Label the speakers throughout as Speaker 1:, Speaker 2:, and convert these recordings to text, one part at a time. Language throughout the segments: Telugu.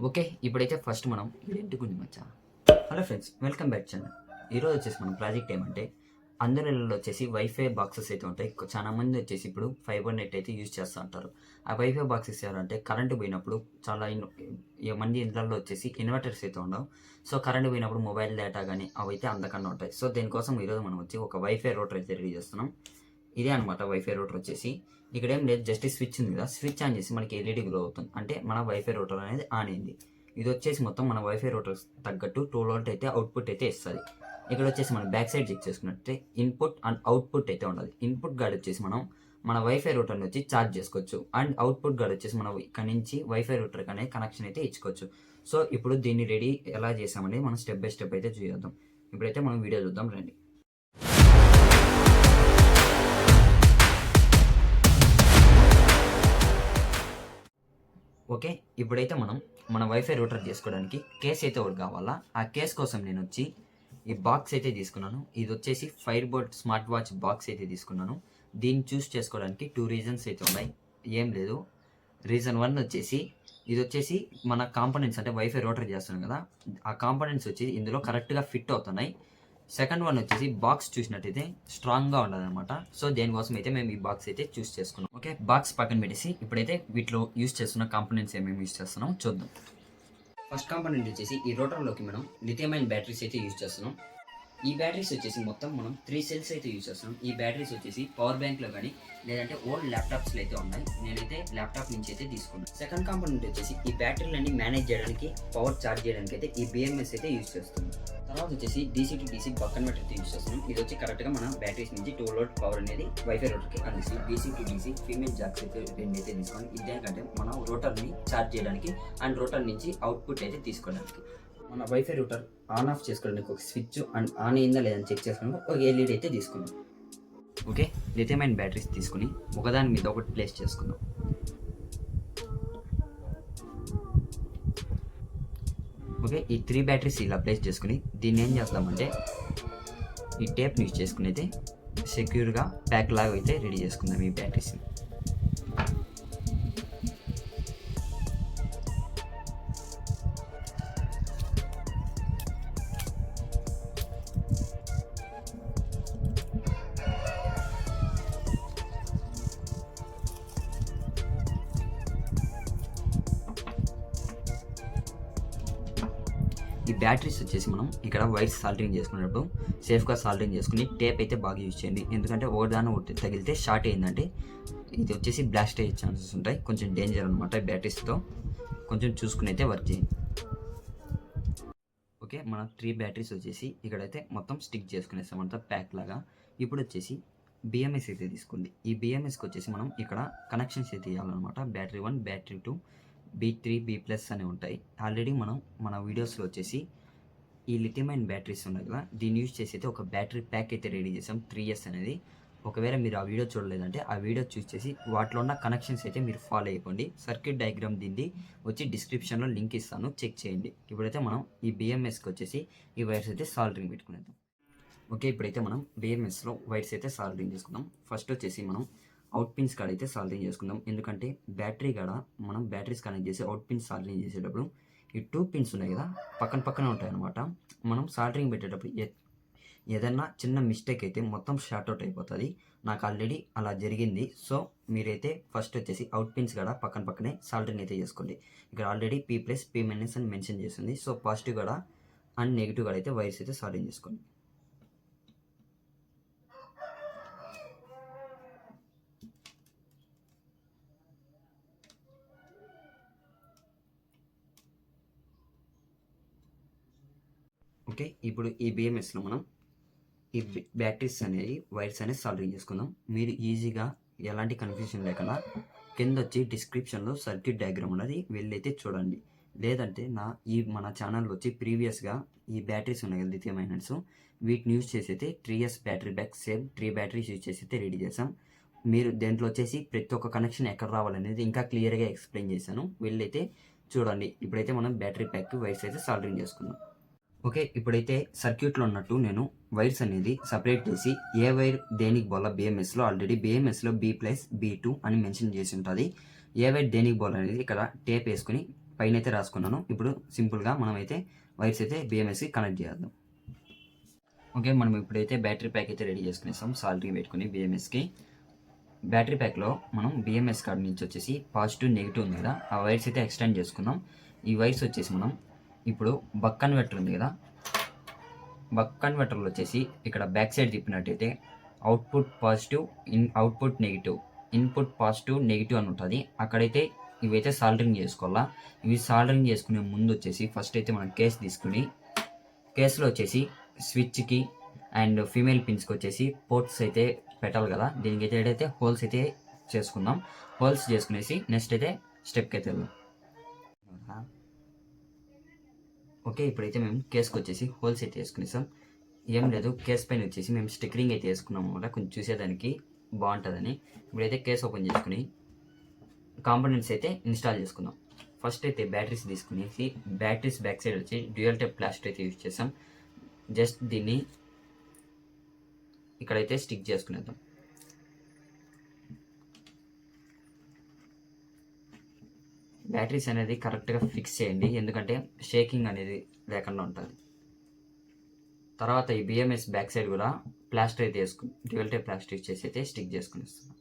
Speaker 1: ఓకే ఇప్పుడైతే ఫస్ట్ మనం ఇంటికి మచ్చా? Hello friends welcome back channel. ఈరోజు వచ్చేసి మనం ప్రాజెక్ట్ ఏమంటే అందరి ఇళ్ళలో వచ్చేసి వైఫై బాక్సెస్ అయితే ఉంటాయి. చాలా మంది వచ్చేసి ఇప్పుడు ఫైబర్ నెట్ అయితే యూజ్ చేస్తూ ఉంటారు. ఆ వైఫై బాక్సెస్ ఎవరంటే కరెంటు పోయినప్పుడు చాలా ఇన్- మంది ఇళ్ళల్లో వచ్చేసి ఇన్వర్టర్స్ అయితే ఉండవు. సో కరెంటు పోయినప్పుడు మొబైల్ డేటా కానీ అవి అయితే అందకుండా ఉంటాయి. సో దీనికోసం ఈరోజు మనం వచ్చి ఒక వైఫై రూటర్ అయితే రెడీ చేస్తున్నాం. ఇదే అనమాట వైఫై రూటర్ వచ్చేసి. ఇక్కడ ఏం లేదు జస్ట్ స్విచ్ ఉంది కదా. స్విచ్ ఆన్ చేసి మనకి ఎల్ఈడి గ్లో అవుతుంది. అంటే మన వైఫై రూటర్ అనేది ఆన్ అయింది. ఇది వచ్చేసి మొత్తం మన వైఫై రూటర్ తగ్గట్టు టూ వోల్ట్ అయితే అవుట్పుట్ అయితే ఇస్తుంది. ఇక్కడ వచ్చేసి మనం బ్యాక్ సైడ్ చెక్ చేసుకున్నట్టే ఇన్పుట్ అండ్ అవుట్పుట్ అయితే ఉండదు ఇన్పుట్ గార్డ్ వచ్చేసి మనం మన వైఫై రూటర్ని వచ్చి ఛార్జ్ చేసుకోవచ్చు. అండ్ అవుట్పుట్ గార్డ్ వచ్చేసి మనం ఇక్కడ నుంచి వైఫై రూటర్కి అనే కనెక్షన్ అయితే ఇచ్చుకోవచ్చు. సో ఇప్పుడు దీన్ని రెడీ ఎలా చేసామని మనం స్టెప్ బై స్టెప్ అయితే చూద్దాం ఇప్పుడైతే మనం వీడియో చూద్దాం రండి. ఓకే? ఇప్పుడైతే మనం మన వైఫై రూటర్ చేసుకోవడానికి కేస్ అయితే ఒకటి కావాలా? ఆ కేస్ కోసం నేను వచ్చి ఈ బాక్స్ అయితే తీసుకున్నాను. ఇది వచ్చేసి fire board smart watch box అయితే తీసుకున్నాను. దీన్ని చూస్ చేసుకోవడానికి టూ రీజన్స్ అయితే ఉన్నాయి. ఏం లేదు. రీజన్ వన్ వచ్చేసి ఇది వచ్చేసి మన కాంపనెంట్స్ అంటే వైఫై రోటర్ చేస్తున్నాం కదా ఆ కాంపనెంట్స్ వచ్చి ఇందులో కరెక్ట్గా ఫిట్ అవుతున్నాయి. సెకండ్ వన్ వచ్చేసి బాక్స్ చూసినట్టయితే స్ట్రాంగ్గా ఉండదు అనమాట సో దేనికోసం అయితే మేము ఈ బాక్స్ అయితే చూస్ చేసుకున్నాం. ఓకే బాక్స్ పక్కన పెట్టేసి ఇప్పుడైతే వీటిలో యూస్ చేస్తున్న కాంపోనెంట్స్ ఏమేమి యూస్ చేస్తున్నాం చూద్దాం. ఫస్ట్ కాంపోనెంట్ వచ్చేసి ఈ రోటర్లోకి మనం లిథియం బ్యాటరీస్ అయితే యూజ్ చేస్తున్నాం. ఈ బ్యాటరీస్ వచ్చేసి మొత్తం మనం త్రీ సెల్స్ అయితే యూజ్ చేస్తున్నాం ఈ బ్యాటరీస్ వచ్చేసి పవర్ బ్యాంక్లో కానీ లేదంటే ఓల్డ్ ల్యాప్టాప్స్లో అయితే ఉన్నాయి. నేనైతే ల్యాప్టాప్ నుంచి అయితే తీసుకున్నాను సెకండ్ కాంపోనెంట్ వచ్చేసి ఈ బ్యాటరీలన్నీ మేనేజ్ చేయడానికి పవర్ ఛార్జ్ చేయడానికి అయితే ఈ బిఎంఎస్ అయితే యూజ్ చేస్తున్నాం. తర్వాత వచ్చేసి DC to DC buck converter అయితే యూజ్ చేస్తున్నాం. ఇది వచ్చి కరెక్ట్గా మన బ్యాటరీస్ నుంచి టూ లోడ్ పవర్ అనేది వైఫై రోటర్కి అందిస్తుంది DC to DC female jacks అయితే రెండు అయితే తీసుకోండి ఇదేంటంటే మనం రోటర్ని ఛార్జ్ చేయడానికి అండ్ రోటర్ నుంచి అవుట్పుట్ అయితే తీసుకోవడానికి. మన వైఫై రూటర్ ఆన్ ఆఫ్ చేసుకోవడానికి ఒక స్విచ్ అండ్ ఆన్ అయిందా లేదని చెక్ చేసుకోవడానికి ఒక ఎల్ఈడి అయితే తీసుకుందాం. ఓకే లిథియమైన బ్యాటరీస్ తీసుకుని ఒకదాని మీద ఒకటి ప్లేస్ చేసుకుందాం. ఓకే ఈ త్రీ బ్యాటరీస్ ఇలా ప్లేస్ చేసుకుని దీన్ని ఏం చేస్తామంటే ఈ టేప్ని యూజ్ చేసుకుని అయితే సెక్యూర్గా ప్యాక్ లాగా అయితే రెడీ చేసుకుందాం ఈ బ్యాటరీస్ని ఈ బ్యాటరీస్ వచ్చేసి మనం ఇక్కడ వైర్స్ సాల్టరింగ్ చేసుకున్నప్పుడు సేఫ్గా సాల్టరింగ్ చేసుకుని టేప్ అయితే బాగా యూజ్ చేయండి. ఎందుకంటే ఒకదాని ఒకటి తగిలితే షార్ట్ అయిందంటే ఇది వచ్చేసి బ్లాస్ట్ అయ్యే ఛాన్సెస్ ఉంటాయి. కొంచెం డేంజర్ అనమాట బ్యాటరీస్తో కొంచెం చూసుకుని అయితే వర్క్ చేయండి. ఓకే మన త్రీ బ్యాటరీస్ వచ్చేసి ఇక్కడైతే మొత్తం స్టిక్ చేసుకునేస్తాం అంతా ప్యాక్ లాగా. ఇప్పుడు వచ్చేసి బిఎంఎస్ అయితే తీసుకోండి ఈ బిఎంఎస్కి వచ్చేసి మనం ఇక్కడ కనెక్షన్స్ అయితే ఇవ్వాలన్నమాట. Battery one battery two B three B plus అని ఉంటాయి. ఆల్రెడీ మనం మన వీడియోస్లో వచ్చేసి ఈ లిథియమైన్ బ్యాటరీస్ ఉన్నాయి కదా దీన్ని యూజ్ చేసి అయితే ఒక బ్యాటరీ ప్యాక్ అయితే రెడీ చేసాం త్రీ ఇయర్స్ అనేది. ఒకవేళ మీరు ఆ వీడియో చూడలేదంటే ఆ వీడియో చూస్ చేసి వాటిలో ఉన్న కనెక్షన్స్ అయితే మీరు ఫాలో అయిపోండి. సర్క్యూట్ డయాగ్రామ్ దీన్ని వచ్చి డిస్క్రిప్షన్లో లింక్ ఇస్తాను చెక్ చేయండి. ఇప్పుడైతే మనం ఈ బిఎంఎస్కి వచ్చేసి ఈ వైర్స్ అయితే సాల్డరింగ్ పెట్టుకునేద్దాం. ఓకే ఇప్పుడైతే మనం బిఎంఎస్లో వైర్స్ అయితే సాల్డరింగ్ చేసుకుందాం. ఫస్ట్ వచ్చేసి మనం అవుట్ పిన్స్ కాడ అయితే సాల్టింగ్ చేసుకుందాం. ఎందుకంటే బ్యాటరీ కాడ మనం బ్యాటరీస్ కనెక్ట్ చేసి అవుట్ పిన్స్ సాల్టింగ్ చేసేటప్పుడు ఈ టూ పిన్స్ ఉన్నాయి కదా పక్కన పక్కన ఉంటాయి అనమాట మనం సాల్టరింగ్ పెట్టేటప్పుడు ఏ- ఏదన్నా చిన్న మిస్టేక్ అయితే మొత్తం షార్ట్ అవుట్ అయిపోతుంది. నాకు ఆల్రెడీ అలా జరిగింది. సో మీరైతే ఫస్ట్ వచ్చేసి అవుట్ పిన్స్ కాడ పక్కన పక్కనే సాల్టరింగ్ అయితే చేసుకోండి. ఇక్కడ already P plus P minus అని మెన్షన్ చేస్తుంది సో పాజిటివ్ కూడా అండ్ నెగిటివ్ కూడా అయితే వైర్స్ అయితే సాల్టింగ్ చేసుకోండి. ఓకే ఇప్పుడు ఈ బిఎంఎస్లో మనం ఈ బ్యాటరీస్ అనేవి వైర్స్ అనేది సాల్వింగ్ చేసుకుందాం. మీరు ఈజీగా ఎలాంటి కన్ఫ్యూజన్ లేకుండా కింద వచ్చి డిస్క్రిప్షన్లో సర్క్యూట్ డయాగ్రామ్ ఉన్నది వెళ్ళైతే చూడండి. లేదంటే నా ఈ మన ఛానల్ వచ్చి ప్రీవియస్గా ఈ బ్యాటరీస్ ఉన్నాయి కదా లిథియం ఐనన్స్ వీటిని యూజ్ చేసి అయితే three years battery back same three batteries use చేసి అయితే రెడీ చేసాం మీరు దేంట్లో వచ్చేసి ప్రతి ఒక్క కనెక్షన్ ఎక్కడ రావాలనేది ఇంకా క్లియర్గా ఎక్స్ప్లెయిన్ చేశాను. వెళ్ళైతే చూడండి. ఇప్పుడైతే మనం బ్యాటరీ ప్యాక్ వైర్స్ అయితే సాల్డరింగ్ చేసుకుందాం. ఓకే ఇప్పుడైతే సర్క్యూట్లో ఉన్నట్టు నేను వైర్స్ అనేది సపరేట్ చేసి ఏ వైర్ దేనికి బోల బిఎంఎస్లో ఆల్రెడీ బిఎంఎస్లో బి ప్లస్ బి టూ అని మెన్షన్ చేసి ఉంటుంది. ఏ వైర్ దేనికి బోల్ అనేది ఇక్కడ టేప్ వేసుకుని పైన అయితే రాసుకున్నాను. ఇప్పుడు సింపుల్గా మనం అయితే వైర్స్ అయితే బిఎంఎస్కి కనెక్ట్ చేద్దాం. ఓకే మనం ఇప్పుడైతే బ్యాటరీ ప్యాక్ అయితే రెడీ చేసుకునేస్తాం సాలరీ పెట్టుకుని బిఎంఎస్కి బ్యాటరీ ప్యాక్లో మనం బిఎంఎస్ కార్డు నుంచి వచ్చేసి పాజిటివ్ నెగిటివ్ ఉంది కదా ఆ వైర్స్ అయితే ఎక్స్టెండ్ చేసుకుందాం ఈ వైర్స్ వచ్చేసి మనం ఇప్పుడు బక్ కన్వర్టర్ ఉంది కదా? బక్ కన్వర్టర్లో వచ్చేసి ఇక్కడ back side తిప్పినట్టయితే output positive in output negative. Input positive negative అని ఉంటుంది. అక్కడైతే ఇవైతే సాల్డరింగ్ చేసుకోవాలా? ఇవి సాల్డరింగ్ చేసుకునే ముందు వచ్చేసి ఫస్ట్ అయితే మనం కేస్ తీసుకుని కేసులో వచ్చేసి స్విచ్కి అండ్ ఫీమేల్ పిన్స్కి వచ్చేసి పోర్ట్స్ అయితే పెట్టాలి కదా? దీనికి అయితే హోల్స్ అయితే చేసుకుందాం. హోల్స్ చేసుకునేసి నెక్స్ట్ అయితే స్టెప్కి అయితే వెళ్దాం. ఓకే ఇప్పుడైతే మేము కేస్కి వచ్చేసి హోల్స్ అయితే వేసుకునేసాం. ఏం లేదు కేస్ పైన వచ్చేసి మేము స్టిక్కరింగ్ అయితే వేసుకున్నాం అనమాట కొంచెం చూసేదానికి బాగుంటుందని. ఇప్పుడైతే కేస్ ఓపెన్ చేసుకుని కాంపోనెంట్స్ అయితే ఇన్స్టాల్ చేసుకుందాం ఫస్ట్ అయితే బ్యాటరీస్ తీసుకునేసి బ్యాటరీస్ బ్యాక్ సైడ్ వచ్చి డ్యూయల్ టైప్ ప్లాస్టర్ అయితే యూజ్ చేసాం. జస్ట్ దీన్ని ఇక్కడైతే స్టిక్ చేసుకునేద్దాం. బ్యాటరీస్ అనేది కరెక్ట్గా ఫిక్స్ చేయండి. ఎందుకంటే షేకింగ్ అనేది లేకుండా ఉంటుంది. తర్వాత ఈ బిఎంఎస్ బ్యాక్ సైడ్ కూడా ప్లాస్టర్ అయితే వేసుకుని డ్యూల్ టైప్ ప్లాస్టర్ చేసి అయితే స్టిక్ చేసుకుని ఇస్తున్నాం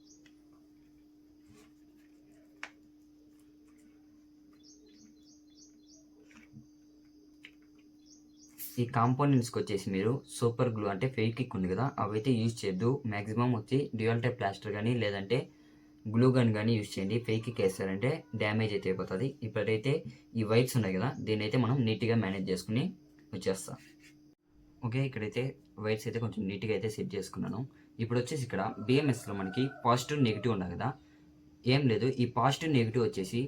Speaker 1: ఈ కాంపోనెంట్స్కి వచ్చేసి మీరు సూపర్ గ్లూ అంటే ఫెవిక్విక్ ఉంది కదా అవైతే యూజ్ చేయొద్దు. మ్యాక్సిమం వచ్చి డ్యూయల్ టైప్ ప్లాస్టర్ కానీ లేదంటే గ్లూ గన్ కానీ యూజ్ చేయండి. ఫేక్కి వేస్తారంటే డ్యామేజ్ అయితే అయిపోతుంది. ఇప్పుడైతే ఈ వైర్స్ ఉన్నాయి కదా దీన్ని అయితే మనం నీట్గా మేనేజ్ చేసుకుని వచ్చేస్తాం. ఓకే ఇక్కడైతే వైర్స్ అయితే కొంచెం నీట్గా అయితే సెట్ చేసుకున్నాను. ఇప్పుడు వచ్చేసి ఇక్కడ బిఎంఎస్లో మనకి పాజిటివ్ నెగిటివ్ ఉన్నాయి కదా. ఏం లేదు ఈ పాజిటివ్ నెగిటివ్ వచ్చేసి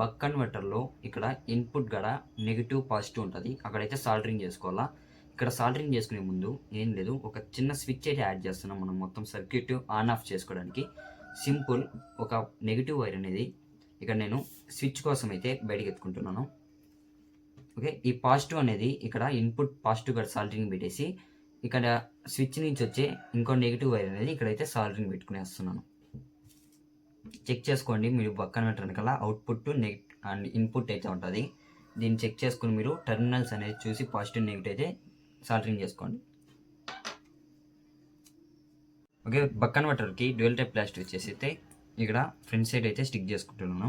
Speaker 1: బక్ కన్వర్టర్లో ఇక్కడ ఇన్పుట్ గడ నెగిటివ్ పాజిటివ్ ఉంటుంది. అక్కడైతే సాల్డరింగ్ చేసుకోవాలా. ఇక్కడ సాల్డరింగ్ చేసుకునే ముందు ఏం లేదు ఒక చిన్న స్విచ్ అయితే యాడ్ చేస్తున్నాం మనం మొత్తం సర్క్యూట్ ఆన్ ఆఫ్ చేసుకోవడానికి. సింపుల్ ఒక నెగిటివ్ వైర్ అనేది ఇక్కడ నేను స్విచ్ కోసం అయితే బయటకు ఎత్తుకుంటున్నాను. ఓకే ఈ పాజిటివ్ అనేది ఇక్కడ ఇన్పుట్ పాజిటివ్ గడ సాల్టరింగ్ పెట్టేసి ఇక్కడ స్విచ్ నుంచి వచ్చే ఇంకో నెగిటివ్ వైర్ అనేది ఇక్కడైతే సాల్డరింగ్ పెట్టుకునేస్తున్నాను చెక్ చేసుకోండి మీరు పక్కన పెట్టడానికి అవుట్పుట్ నెగిట్ అండ్ ఇన్పుట్ అయితే ఉంటుంది. దీన్ని చెక్ చేసుకుని మీరు టెర్మినల్స్ అనేది చూసి పాజిటివ్ నెగిటివ్ అయితే సాల్టరింగ్ చేసుకోండి. ఓకే బక్కన్ వాటర్కి డ్యూయల్ టైప్ ప్లాస్టిక్ వచ్చేసి అయితే ఇక్కడ ఫ్రంట్ సైడ్ అయితే స్టిక్ చేసుకుంటున్నాను.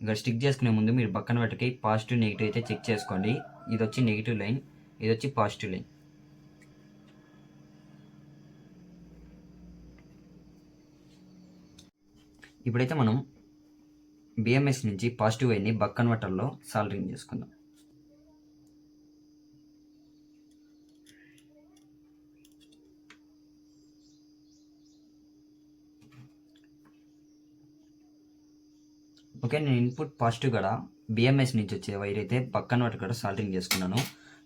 Speaker 1: ఇక్కడ స్టిక్ చేసుకునే ముందు మీరు బక్కన వాటికి పాజిటివ్ నెగిటివ్ అయితే చెక్ చేసుకోండి. ఇది వచ్చి నెగిటివ్ లైన్ ఇది వచ్చి పాజిటివ్ లైన్. ఇప్పుడైతే మనం బిఎంఎస్ నుంచి పాజిటివ్ వైర్ని బక్ కన్వర్టర్లో సాల్డరింగ్ చేసుకుందాం. ఓకే నేను ఇన్పుట్ పాజిటివ్ కూడా? బిఎంఎస్ నుంచి వచ్చే వైర్ అయితే బక్ కన్వర్టర్ కూడా సాల్టరింగ్ చేసుకున్నాను.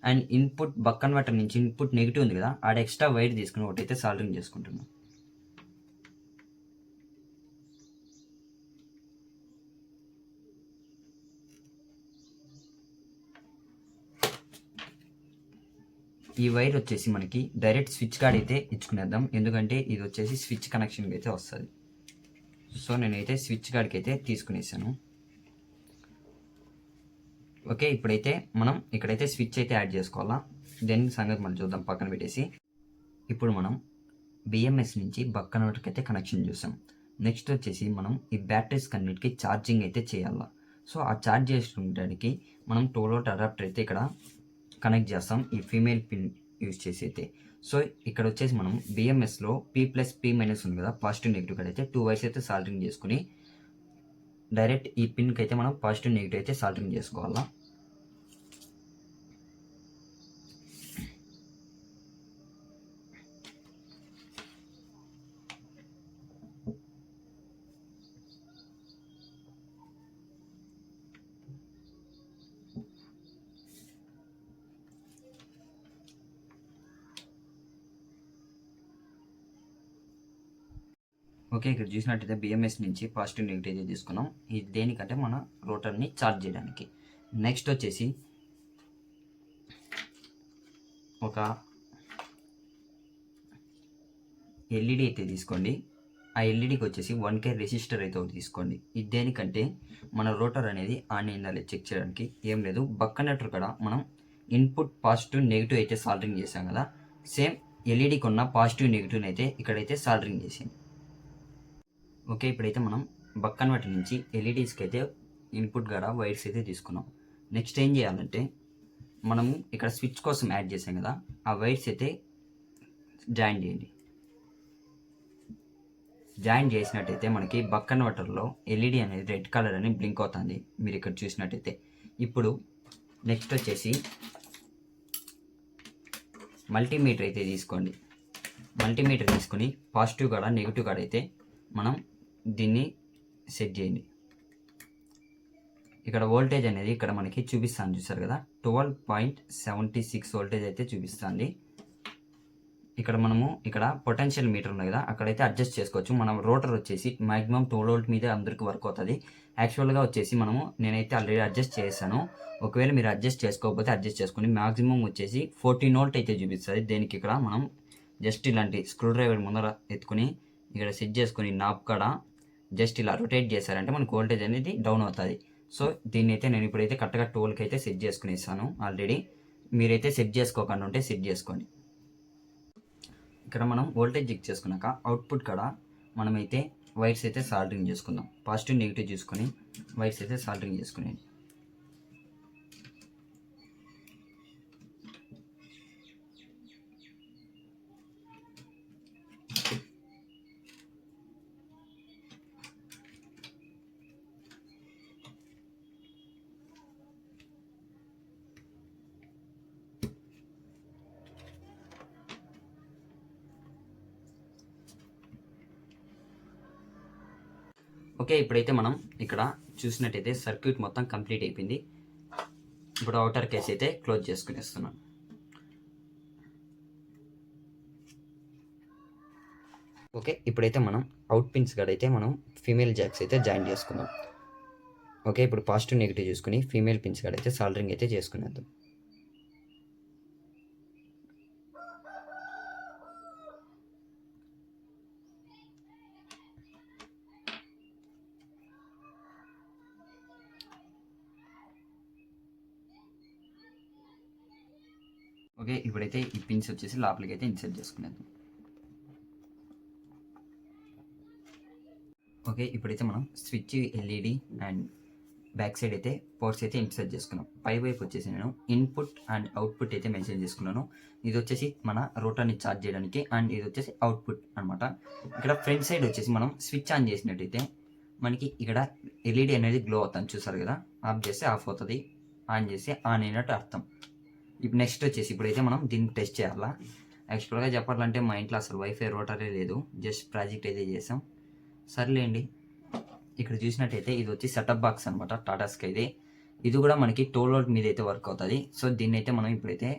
Speaker 1: అండ్ ఇన్పుట్ బక్ కన్వర్టర్ నుంచి ఇన్పుట్ నెగిటివ్ ఉంది కదా ఆడ ఎక్స్ట్రా వైర్ తీసుకుని ఒకటైతే సాల్టింగ్ చేసుకుంటున్నాను ఈ వైర్ వచ్చేసి మనకి డైరెక్ట్ స్విచ్ కార్డ్ అయితే ఇచ్చుకునేద్దాం. ఎందుకంటే ఇది వచ్చేసి స్విచ్ కనెక్షన్కి అయితే వస్తుంది. సో నేనైతే స్విచ్ కార్డ్కి అయితే తీసుకునేసాను. ఓకే ఇప్పుడైతే మనం ఇక్కడైతే స్విచ్ అయితే యాడ్ చేసుకోవాలా? దెన్ సంగతి మనం చూద్దాం పక్కన పెట్టేసి. ఇప్పుడు మనం బిఎంఎస్ నుంచి బక్క కన్వర్టర్కి అయితే కనెక్షన్ చూసాం. నెక్స్ట్ వచ్చేసి మనం ఈ బ్యాటరీస్ కన్నిటికి ఛార్జింగ్ అయితే చేయాలా? సో ఆ ఛార్జ్ చేసుకోవడానికి మనం టోలోట్ అడాప్టర్ అయితే ఇక్కడ కనెక్ట్ చేస్తాం. ఈ ఫీమేల్ పిన్ యూజ్ చేసి అయితే. సో ఇక్కడ వచ్చేసి మనం బిఎంఎస్లో పీ ప్లస్ పీ మైనస్ ఉంది కదా పాజిటివ్ నెగిటివ్ కార్డ్ అయితే టూ వైస్ అయితే సాల్టరింగ్ చేసుకుని డైరెక్ట్ ఈ పిన్కి అయితే మనం పాజిటివ్ నెగిటివ్ అయితే సాల్టరింగ్ చేసుకోవాలా ఓకే ఇక్కడ చూసినట్టయితే బిఎంఎస్ నుంచి పాజిటివ్ నెగిటివ్ అయితే తీసుకున్నాం. ఇది దేనికంటే మన రోటర్ని చార్జ్ చేయడానికి. నెక్స్ట్ వచ్చేసి ఒక ఎల్ఈడి అయితే తీసుకోండి. ఆ ఎల్ఈడికి వచ్చేసి వన్ కే రెసిస్టర్ అయితే ఒకటి తీసుకోండి. ఇది దేనికంటే మన రోటర్ అనేది ఆన్ అయిందా చెక్ చేయడానికి. ఏం లేదు. బక్కనట్టు కూడా మనం ఇన్పుట్ పాజిటివ్ నెగిటివ్ అయితే సాల్టరింగ్ చేసాం కదా. సేమ్ ఎల్ఈడికి ఉన్న పాజిటివ్ నెగిటివ్ అయితే ఇక్కడైతే సాల్టరింగ్ చేసింది ఓకే ఇప్పుడైతే మనం బక్ వాటి నుంచి ఎల్ఈడీస్కి అయితే ఇన్పుట్ కాడ వైర్స్ అయితే తీసుకున్నాం. నెక్స్ట్ ఏం చేయాలంటే మనము ఇక్కడ స్విచ్ కోసం యాడ్ చేసాం కదా ఆ వైర్స్ అయితే జాయిన్ చేయండి. జాయిన్ చేసినట్టయితే మనకి బక్కన్ వాటర్లో ఎల్ఈడి అనేది రెడ్ కలర్ అని బ్లింక్ అవుతుంది మీరు ఇక్కడ చూసినట్టయితే. ఇప్పుడు నెక్స్ట్ వచ్చేసి మల్టీమీటర్ అయితే తీసుకోండి. మల్టీమీటర్ తీసుకొని పాజిటివ్ కాడ నెగిటివ్ కాడ అయితే మనం దీన్ని సెట్ చేయండి. ఇక్కడ వోల్టేజ్ అనేది ఇక్కడ మనకి చూపిస్తాను చూసారు కదా? Twelve point seventy six voltage అయితే చూపిస్తుంది. ఇక్కడ మనము ఇక్కడ పొటెన్షియల్ మీటర్ ఉంది కదా? అక్కడైతే అడ్జస్ట్ చేసుకోవచ్చు. మనం రోటర్ వచ్చేసి మాక్సిమం టూ వోల్ట్ మీదే అందరికి వర్క్ అవుతుంది. యాక్చువల్గా వచ్చేసి మనము నేనైతే ఆల్రెడీ అడ్జస్ట్ చేశాను. ఒకవేళ మీరు అడ్జస్ట్ చేసుకోకపోతే అడ్జస్ట్ చేసుకోండి. మాక్సిమం వచ్చేసి ఫోర్టీన్ వోల్ట్ అయితే చూపిస్తుంది. దేనికి ఇక్కడ మనం జస్ట్ ఇలాంటి స్క్రూ డ్రైవర్ ముందర ఎత్తుకుని ఇక్కడ సెట్ చేసుకుని నాప్ కాడ జస్ట్ ఇలా రొటేట్ చేశారంటే మనకు వోల్టేజ్ అనేది డౌన్ అవుతుంది. సో దీన్ని అయితే నేను ఇప్పుడైతే కరెక్ట్గా టోల్కి అయితే సెట్ చేసుకుని ఇస్తాను ఆల్రెడీ మీరైతే సెట్ చేసుకోకుండా ఉంటే సెట్ చేసుకోండి. ఇక్కడ మనం వోల్టేజ్ చెక్ చేసుకున్నాక అవుట్పుట్ కాడ మనమైతే వైర్స్ అయితే సాల్టరింగ్ చేసుకుందాం. పాజిటివ్ నెగిటివ్ చూసుకొని వైర్స్ అయితే సాల్టరింగ్ చేసుకునేది ఓకే ఇప్పుడైతే మనం ఇక్కడ చూసినట్టయితే సర్క్యూట్ మొత్తం కంప్లీట్ అయిపోయింది. ఇప్పుడు అవుటర్ కేస్ అయితే క్లోజ్ చేసుకునేస్తున్నాను ఓకే ఇప్పుడైతే మనం అవుట్ పిన్స్ కాడ అయితే మనం ఫీమేల్ జాక్స్ అయితే జాయిన్ చేసుకుందాం. ఓకే ఇప్పుడు పాజిటివ్ నెగిటివ్ చూసుకుని ఫీమేల్ పిన్స్ కాడ అయితే సాల్డరింగ్ అయితే చేసుకునేద్దాం. ఓకే ఇప్పుడైతే ఈ పిన్స్ వచ్చేసి లోపలికి అయితే ఇన్సర్ట్ చేసుకునేద్దాం. ఓకే ఇప్పుడైతే మనం switch LED and back side అయితే పోర్ట్స్ అయితే ఇన్సర్ట్ చేసుకున్నాం. పై వైపు వచ్చేసి నేను ఇన్పుట్ అండ్ అవుట్పుట్ అయితే మెన్షన్ చేసుకున్నాను. ఇది వచ్చేసి మన రోటర్ని ఛార్జ్ చేయడానికి అండ్ ఇది వచ్చేసి అవుట్పుట్ అనమాట ఇక్కడ ఫ్రంట్ సైడ్ వచ్చేసి మనం స్విచ్ ఆన్ చేసినట్టయితే మనకి ఇక్కడ ఎల్ఈడి అనేది గ్లో అవుతుంది. చూసారు కదా? ఆఫ్ చేస్తే ఆఫ్ అవుతుంది. ఆన్ చేస్తే ఆన్ అయినట్టు అర్థం. ఇప్పుడు నెక్స్ట్ వచ్చేసి ఇప్పుడైతే మనం దీన్ని టెస్ట్ చేయాలా? యాక్చువల్గా చెప్పాలంటే మా ఇంట్లో అసలు వైఫై రోటరే లేదు. జస్ట్ ప్రాజెక్ట్ అయితే చేసాం. సర్లేండి. ఇక్కడ చూసినట్టయితే ఇది వచ్చి సెటప్ బాక్స్ అనమాట టాటా అయితే ఇది కూడా మనకి టోల్ రోడ్ మీద అయితే వర్క్ అవుతుంది. సో దీన్ని అయితే మనం ఇప్పుడైతే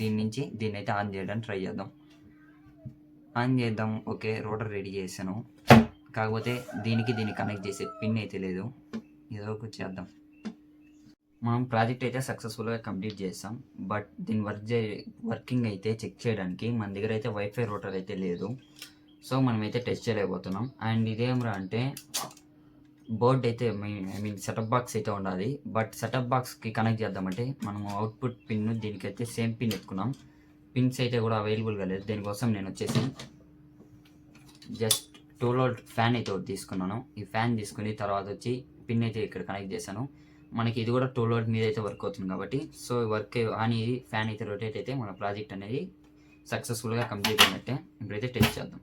Speaker 1: దీని నుంచి దీన్ని అయితే ఆన్ చేయడానికి ట్రై చేద్దాం. ఆన్ చేద్దాం. ఓకే రోటర్ రెడీ చేశాను కాకపోతే దీనికి దీన్ని కనెక్ట్ చేసే పిన్ అయితే లేదు. ఏదో ఒకటి చేద్దాం. మనం ప్రాజెక్ట్ అయితే సక్సెస్ఫుల్గా కంప్లీట్ చేస్తాం. బట్ దీని వర్క్ చే వర్కింగ్ అయితే చెక్ చేయడానికి మన దగ్గర అయితే వైఫై రూటర్ అయితే లేదు. సో మనమైతే టెస్ట్ చేయలేకపోతున్నాం. అండ్ ఇదేమరా అంటే బోర్డ్ అయితే ఐ మీన్ సెటప్ బాక్స్ అయితే ఉండాలి. బట్ సెటప్ బాక్స్కి కనెక్ట్ చేద్దామంటే మనము అవుట్పుట్ పిన్ దీనికైతే సేమ్ పిన్ ఎత్తుకున్నాం. పిన్స్ అయితే కూడా అవైలబుల్గా లేదు. దీనికోసం నేను వచ్చేసి జస్ట్ టూ లోడ్ ఫ్యాన్ అయితే ఒకటి తీసుకున్నాను. ఈ ఫ్యాన్ తీసుకుని తర్వాత వచ్చి పిన్ అయితే ఇక్కడ కనెక్ట్ చేశాను. మనకి ఇది కూడా టూ లోడ్ మీద అయితే వర్క్ అవుతుంది కాబట్టి సో వర్క్ అని ఫ్యాన్ అయితే రొటేట్ అయితే మన ప్రాజెక్ట్ అనేది సక్సెస్ఫుల్గా కంప్లీట్ అయినట్టే ఇప్పుడైతే టెస్ట్ చేద్దాం.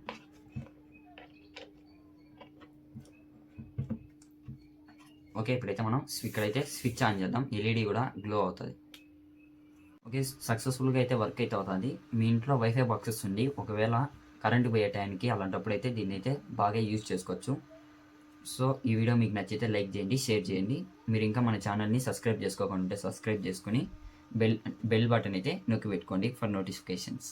Speaker 1: ఓకే ఇప్పుడైతే మనం ఇక్కడైతే స్విచ్ ఆన్ చేద్దాం. ఎల్ఈడి కూడా గ్లో అవుతుంది. ఓకే సక్సెస్ఫుల్గా అయితే వర్క్ అయితే అవుతుంది. మీ ఇంట్లో వైఫై బాక్సెస్ ఉండి ఒకవేళ కరెంట్ పోయే టైంకి అలాంటప్పుడు అయితే దీన్ని అయితే బాగా యూజ్ చేసుకోవచ్చు. సో ఈ వీడియో మీకు నచ్చితే లైక్ చేయండి షేర్ చేయండి. మీరు ఇంకా మన ఛానల్ని సబ్స్క్రైబ్ చేసుకోకుండా సబ్స్క్రైబ్ చేసుకుని బెల్ బెల్ బటన్ అయితే నొక్కి పెట్టుకోండి ఫర్ నోటిఫికేషన్స్.